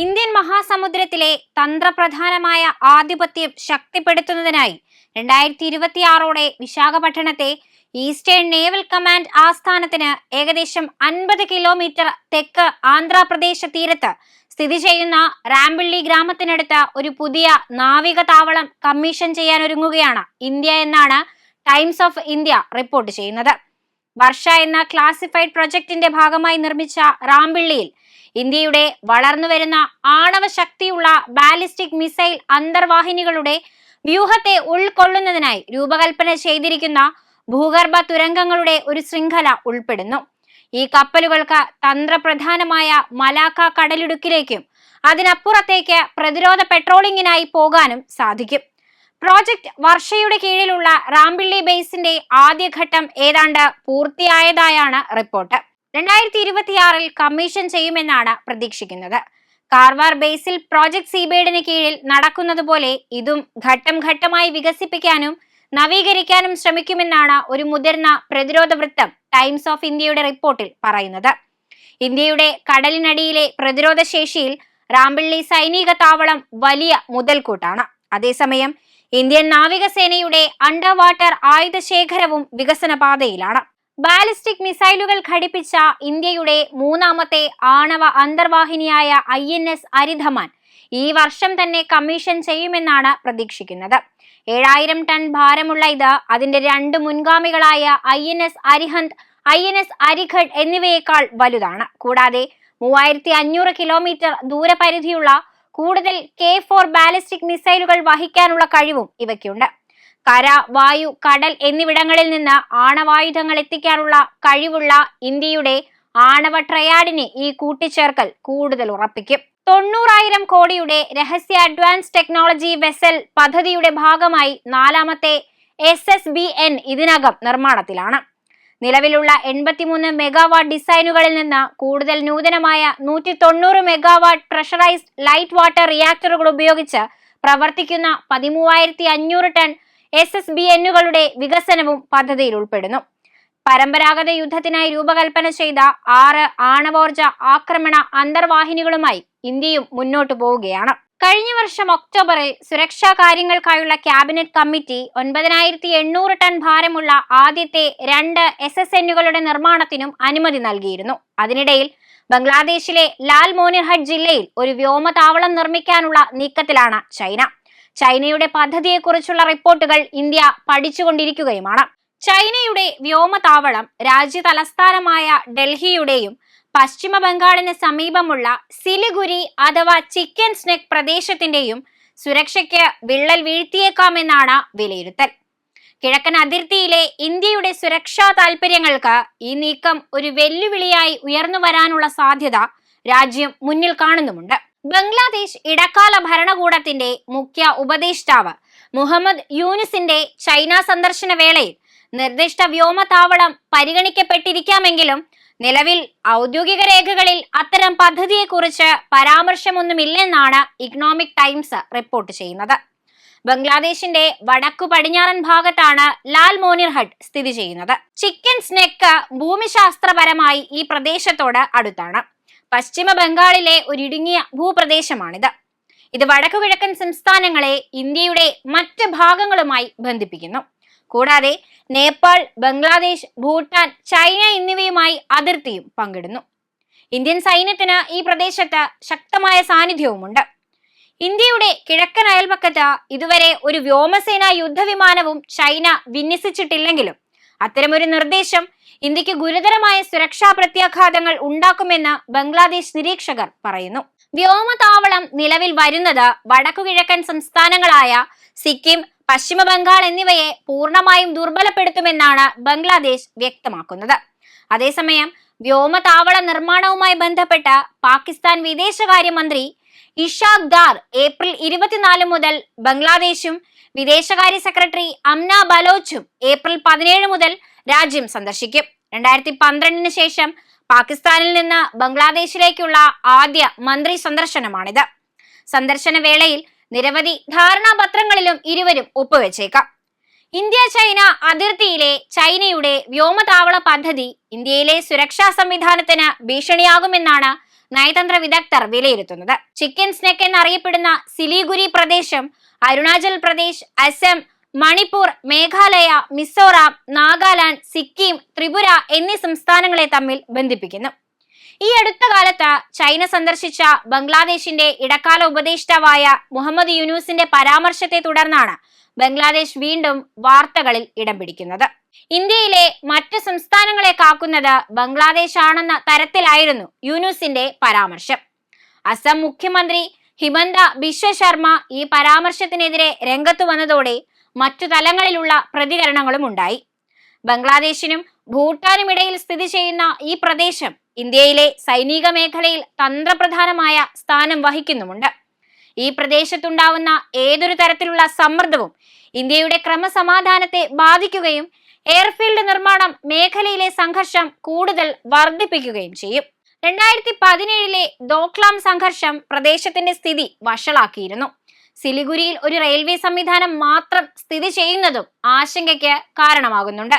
Indian മഹാസമുദ്രത്തിലെ തന്ത്രപ്രധാനമായ ആധിപത്യം ശക്തിപ്പെടുത്തുന്നതിനായി രണ്ടായിരത്തി ഇരുപത്തിയാറോടെ വിശാഖപട്ടണത്തെ ഈസ്റ്റേൺ നേവൽ കമാൻഡ് ആസ്ഥാനത്തിന് ഏകദേശം അൻപത് കിലോമീറ്റർ തെക്ക് ആന്ധ്രാപ്രദേശ് തീരത്ത് സ്ഥിതി ചെയ്യുന്ന റാമ്പിള്ളി ഗ്രാമത്തിനടുത്ത് ഒരു പുതിയ നാവിക താവളം കമ്മീഷൻ ചെയ്യാനൊരുങ്ങുകയാണ് ഇന്ത്യ എന്നാണ് ടൈംസ് ഓഫ് ഇന്ത്യ റിപ്പോർട്ട് ചെയ്യുന്നത്. വർഷ എന്ന ക്ലാസിഫൈഡ് പ്രൊജക്ടിന്റെ ഭാഗമായി നിർമ്മിച്ച റാമ്പിള്ളിയിൽ ഇന്ത്യയുടെ വളർന്നുവരുന്ന ആണവ ശക്തിയുള്ള ബാലിസ്റ്റിക് മിസൈൽ അന്തർവാഹിനികളുടെ വ്യൂഹത്തെ ഉൾക്കൊള്ളുന്നതിനായി രൂപകൽപ്പന ചെയ്തിരിക്കുന്ന ഭൂഗർഭ തുരങ്കങ്ങളുടെ ഒരു ശൃംഖല ഉൾപ്പെടുന്നു. ഈ കപ്പലുകൾക്ക് തന്ത്രപ്രധാനമായ മലാക്ക കടലിടുക്കിലേക്കും അതിനപ്പുറത്തേക്ക് പ്രതിരോധ പെട്രോളിങ്ങിനായി പോകാനും സാധിക്കും. പ്രോജക്ട് വർഷയുടെ കീഴിലുള്ള റാംപിള്ളി ബേസിന്റെ ആദ്യഘട്ടം ഏതാണ്ട് പൂർത്തിയായതായാണ് റിപ്പോർട്ട്. രണ്ടായിരത്തി ഇരുപത്തിയാറിൽ കമ്മീഷൻ ചെയ്യുമെന്നാണ് പ്രതീക്ഷിക്കുന്നത്. കാർവാർ ബേസിൽ പ്രോജക്ട് സീബേഡിന് കീഴിൽ നടക്കുന്നത് പോലെ ഇതും ഘട്ടം ഘട്ടമായി വികസിപ്പിക്കാനും നവീകരിക്കാനും ശ്രമിക്കുമെന്നാണ് ഒരു മുതിർന്ന പ്രതിരോധ വൃത്തം ടൈംസ് ഓഫ് ഇന്ത്യയുടെ റിപ്പോർട്ടിൽ പറയുന്നത്. ഇന്ത്യയുടെ കടലിനടിയിലെ പ്രതിരോധ ശേഷിയിൽ റാമ്പിള്ളി സൈനിക താവളം വലിയ മുതൽക്കൂട്ടാണ്. അതേസമയം ഇന്ത്യൻ നാവികസേനയുടെ അണ്ടർ വാട്ടർ ആയുധ ശേഖരവും വികസന പാതയിലാണ് ബാലിസ്റ്റിക് മിസൈലുകൾ ഘടിപ്പിച്ച ഇന്ത്യയുടെ മൂന്നാമത്തെ ആണവ അന്തർവാഹിനിയായ ഐ എൻ എസ് അരിധമാൻ ഈ വർഷം തന്നെ കമ്മീഷൻ ചെയ്യുമെന്നാണ് പ്രതീക്ഷിക്കുന്നത്. ഏഴായിരം ടൺ ഭാരമുള്ള ഇത് അതിന്റെ രണ്ട് മുൻഗാമികളായ I N S Arihant I N S Arighat എന്നിവയേക്കാൾ വലുതാണ്. കൂടാതെ മൂവായിരത്തി അഞ്ഞൂറ് കിലോമീറ്റർ ദൂരപരിധിയുള്ള കൂടുതൽ കെ ഫോർ ബാലിസ്റ്റിക് മിസൈലുകൾ വഹിക്കാനുള്ള കഴിവും ഇവയ്ക്കുണ്ട്. കര വായു കടൽ എന്നിവിടങ്ങളിൽ നിന്ന് ആണവായുധങ്ങൾ എത്തിക്കാനുള്ള കഴിവുള്ള ഇന്ത്യയുടെ ആണവ ട്രയാഡിനെ ഈ കൂട്ടിച്ചേർക്കൽ കൂടുതൽ ഉറപ്പിക്കും. തൊണ്ണൂറായിരം കോടിയുടെ രഹസ്യ അഡ്വാൻസ് ടെക്നോളജി വെസൽ പദ്ധതിയുടെ ഭാഗമായി നാലാമത്തെ എസ് എസ് ബി എൻ ഇതിനകം നിർമ്മാണത്തിലാണ്. നിലവിലുള്ള എൺപത്തിമൂന്ന് മെഗാവാട്ട് ഡിസൈനുകളിൽ നിന്ന് കൂടുതൽ നൂതനമായ നൂറ്റി തൊണ്ണൂറ് മെഗാവാട്ട് പ്രഷറൈസ്ഡ് ലൈറ്റ് വാട്ടർ റിയാക്ടറുകൾ ഉപയോഗിച്ച് പ്രവർത്തിക്കുന്ന പതിമൂവായിരത്തി അഞ്ഞൂറ് ടൺ എസ് എസ് ബി എന്നുകളുടെ വികസനവും പദ്ധതിയിൽ ഉൾപ്പെടുന്നു. പരമ്പരാഗത യുദ്ധത്തിനായി രൂപകൽപ്പന ചെയ്ത ആറ് ആണവോർജ ആക്രമണ അന്തർവാഹിനികളുമായി ഇന്ത്യയും മുന്നോട്ടു പോവുകയാണ്. കഴിഞ്ഞ വർഷം ഒക്ടോബറിൽ സുരക്ഷാ കാര്യങ്ങൾക്കായുള്ള ക്യാബിനറ്റ് കമ്മിറ്റി ഒൻപതിനായിരത്തി എണ്ണൂറ് ടൺ ഭാരമുള്ള ആദ്യത്തെ രണ്ട് എസ് എസ് എന്നുകളുടെ നിർമ്മാണത്തിനും അനുമതി നൽകിയിരുന്നു. അതിനിടയിൽ ബംഗ്ലാദേശിലെ ലാൽ മോനിർഹട്ട് ജില്ലയിൽ ഒരു വ്യോമതാവളം നിർമ്മിക്കാനുള്ള നീക്കത്തിലാണ് ചൈന. ചൈനയുടെ പദ്ധതിയെക്കുറിച്ചുള്ള റിപ്പോർട്ടുകൾ ഇന്ത്യ പഠിച്ചുകൊണ്ടിരിക്കുകയുമാണ്. ചൈനയുടെ വ്യോമതാവളം രാജ്യ തലസ്ഥാനമായ ഡൽഹിയുടെയും പശ്ചിമ ബംഗാളിന് സമീപമുള്ള സിലിഗുരി അഥവാ ചിക്കൻ സ്നെക് പ്രദേശത്തിന്റെയും സുരക്ഷയ്ക്ക് വിള്ളൽ വീഴ്ത്തിയേക്കാമെന്നാണ് വിലയിരുത്തൽ. കിഴക്കൻ അതിർത്തിയിലെ ഇന്ത്യയുടെ സുരക്ഷാ താൽപര്യങ്ങൾക്ക് ഈ നീക്കം ഒരു വെല്ലുവിളിയായി ഉയർന്നു വരാനുള്ള സാധ്യത രാജ്യം മുന്നിൽ കാണുന്നുമുണ്ട്. ബംഗ്ലാദേശ് ഇടക്കാല ഭരണകൂടത്തിന്റെ മുഖ്യ ഉപദേഷ്ടാവ് മുഹമ്മദ് യൂനിസിന്റെ ചൈന സന്ദർശന വേളയിൽ നിർദ്ദിഷ്ട വ്യോമതാവളം പരിഗണിക്കപ്പെട്ടിരിക്കാമെങ്കിലും നിലവിൽ ഔദ്യോഗിക രേഖകളിൽ അത്തരം പദ്ധതിയെക്കുറിച്ച് പരാമർശമൊന്നുമില്ലെന്നാണ് ഇക്കണോമിക് ടൈംസ് റിപ്പോർട്ട് ചെയ്യുന്നത്. ബംഗ്ലാദേശിന്റെ വടക്കു പടിഞ്ഞാറൻ ഭാഗത്താണ് ലാൽ മോനിർഹട്ട് സ്ഥിതി ചെയ്യുന്നത്. ചിക്കൻ സ്നെക്ക് ഭൂമിശാസ്ത്രപരമായി ഈ പ്രദേശത്തോട് അടുത്താണ്. പശ്ചിമ ബംഗാളിലെ ഒരു ഇടുങ്ങിയ ഭൂപ്രദേശമാണിത്. ഇത് വടക്കു കിഴക്കൻ സംസ്ഥാനങ്ങളെ ഇന്ത്യയുടെ മറ്റ് ഭാഗങ്ങളുമായി ബന്ധിപ്പിക്കുന്നു. കൂടാതെ നേപ്പാൾ ബംഗ്ലാദേശ് ഭൂട്ടാൻ ചൈന എന്നിവയുമായി അതിർത്തിയും പങ്കിടുന്നു. ഇന്ത്യൻ സൈന്യത്തിന് ഈ പ്രദേശത്ത് ശക്തമായ സാന്നിധ്യവുമുണ്ട്. ഇന്ത്യയുടെ കിഴക്കൻ അയൽപക്കത്ത് ഇതുവരെ ഒരു വ്യോമസേനാ യുദ്ധവിമാനവും ചൈന വിന്യസിച്ചിട്ടില്ലെങ്കിലും അത്തരമൊരു നിർദ്ദേശം ഇന്ത്യയ്ക്ക് ഗുരുതരമായ സുരക്ഷാ പ്രത്യാഘാതങ്ങൾ ഉണ്ടാക്കുമെന്ന് ബംഗ്ലാദേശ് നിരീക്ഷകർ പറയുന്നു. വ്യോമതാവളം നിലവിൽ വരുന്നത് വടക്കുകിഴക്കൻ സംസ്ഥാനങ്ങളായ സിക്കിം പശ്ചിമ ബംഗാൾ എന്നിവയെ പൂർണമായും ദുർബലപ്പെടുത്തുമെന്നാണ് ബംഗ്ലാദേശ് വ്യക്തമാക്കുന്നത്. അതേസമയം വ്യോമതാവള നിർമ്മാണവുമായി ബന്ധപ്പെട്ട് പാകിസ്ഥാൻ വിദേശകാര്യമന്ത്രി ഇഷാഖ് ദാർ ഏപ്രിൽ ഇരുപത്തിനാല് മുതൽ ബംഗ്ലാദേശും വിദേശകാര്യ സെക്രട്ടറി അംന ബലോച്ചും ഏപ്രിൽ പതിനേഴ് മുതൽ രാജ്യം സന്ദർശിക്കും. രണ്ടായിരത്തി പന്ത്രണ്ടിന് ശേഷം പാകിസ്ഥാനിൽ നിന്ന് ബംഗ്ലാദേശിലേക്കുള്ള ആദ്യ മന്ത്രി സന്ദർശനമാണിത്. സന്ദർശന വേളയിൽ നിരവധി ധാരണാപത്രങ്ങളിലും ഇരുവരും ഒപ്പുവെച്ചേക്കാം. ഇന്ത്യ ചൈന അതിർത്തിയിലെ ചൈനയുടെ വ്യോമതാവള പദ്ധതി ഇന്ത്യയിലെ സുരക്ഷാ സംവിധാനത്തിന് ഭീഷണിയാകുമെന്നാണ് നയതന്ത്ര വിദഗ്ധർ വിലയിരുത്തുന്നത്. ചിക്കൻ സ്നെക്ക് എന്നറിയപ്പെടുന്ന സിലിഗുരി പ്രദേശം അരുണാചൽ പ്രദേശ് അസം മണിപ്പൂർ മേഘാലയ മിസോറാം നാഗാലാൻഡ് സിക്കിം ത്രിപുര എന്നീ സംസ്ഥാനങ്ങളെ തമ്മിൽ ബന്ധിപ്പിക്കുന്നു. ഈ അടുത്ത കാലത്ത് ചൈന സന്ദർശിച്ച ബംഗ്ലാദേശിന്റെ ഇടക്കാല ഉപദേഷ്ടാവായ മുഹമ്മദ് യൂനൂസിന്റെ പരാമർശത്തെ തുടർന്നാണ് ബംഗ്ലാദേശ് വീണ്ടും വാർത്തകളിൽ ഇടം പിടിക്കുന്നത്. ഇന്ത്യയിലെ മറ്റ് സംസ്ഥാനങ്ങളെ കാക്കുന്നത് ബംഗ്ലാദേശ് ആണെന്ന തരത്തിലായിരുന്നു യൂനുസിന്റെ പരാമർശം. അസം മുഖ്യമന്ത്രി ഹിമന്ത ബിശ്വ ശർമ്മ ഈ പരാമർശത്തിനെതിരെ രംഗത്തു വന്നതോടെ മറ്റു തലങ്ങളിലുള്ള പ്രതികരണങ്ങളും ഉണ്ടായി. ബംഗ്ലാദേശിനും ഭൂട്ടാനും ഇടയിൽ സ്ഥിതി ചെയ്യുന്ന ഈ പ്രദേശം ഇന്ത്യയിലെ സൈനിക മേഖലയിൽ തന്ത്രപ്രധാനമായ സ്ഥാനം വഹിക്കുന്നുമുണ്ട്. ഈ പ്രദേശത്തുണ്ടാവുന്ന ഏതൊരു തരത്തിലുള്ള സമ്മർദ്ദവും ഇന്ത്യയുടെ ക്രമസമാധാനത്തെ ബാധിക്കുകയും എയർഫീൽഡ് നിർമ്മാണം മേഖലയിലെ സംഘർഷം കൂടുതൽ വർദ്ധിപ്പിക്കുകയും ചെയ്യും. രണ്ടായിരത്തി പതിനേഴിലെ ദോക്ലാം സംഘർഷം പ്രദേശത്തിന്റെ സ്ഥിതി വഷളാക്കിയിരുന്നു. സിലിഗുരിയിൽ ഒരു റെയിൽവേ സംവിധാനം മാത്രം സ്ഥിതി ചെയ്യുന്നതും ആശങ്കയ്ക്ക് കാരണമാകുന്നുണ്ട്.